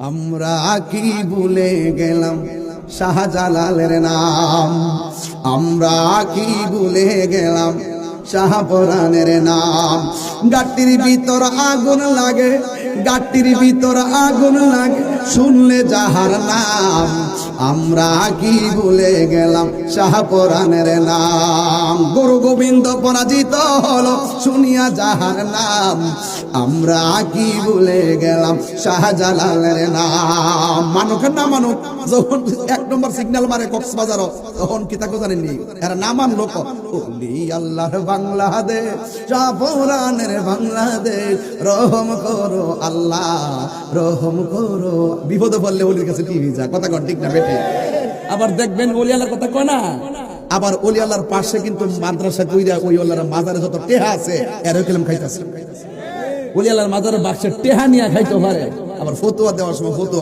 আমরা কি ভুলে গেলাম? শাহজালালের নাম। আমরা কি ভুলে গেলাম? শাহপরানের নাম। গাটির ভিতর আগুন লাগে গাটির ভিতর আগুন লাগে, শুনলে যাহার নাম। আমরা কি ভুলে গেলাম? শাহপরানের নাম। গুরু গোবিন্দ পরাজিত হলো, শুনিয়া যাহার নাম। আমরা কি ভুলে গেলাম? শাহজালালের নাম। মানুক না মানুক যখন এক নম্বর সিগন্যাল মারে কক্সবাজার তখন কি তাকে জানেননি এরা না মানলো ওলি আল্লাহর বাংলাদেশ বাংলাদেশ রহম করো আল্লাহ রহম করো। বিপদে পড়লে ওলির কাছে টিভি যা কথা কন ঠিক না বেটে আবার দেখবেন ওলিয়ালার কথা কয় না? আবার ওলি আল্লাহর পাশে কিন্তু মাদ্রাসা কইরা ওই আল্লাহর মাজারে যত টেহা আছে এরও কেলাম খাইতেছে। ওলিয়ালার মাজার বাক্সের টেহা নিয়ে খাইতে পারে। আবার ফতুয়া দেওয়ার সময় ফতুয়া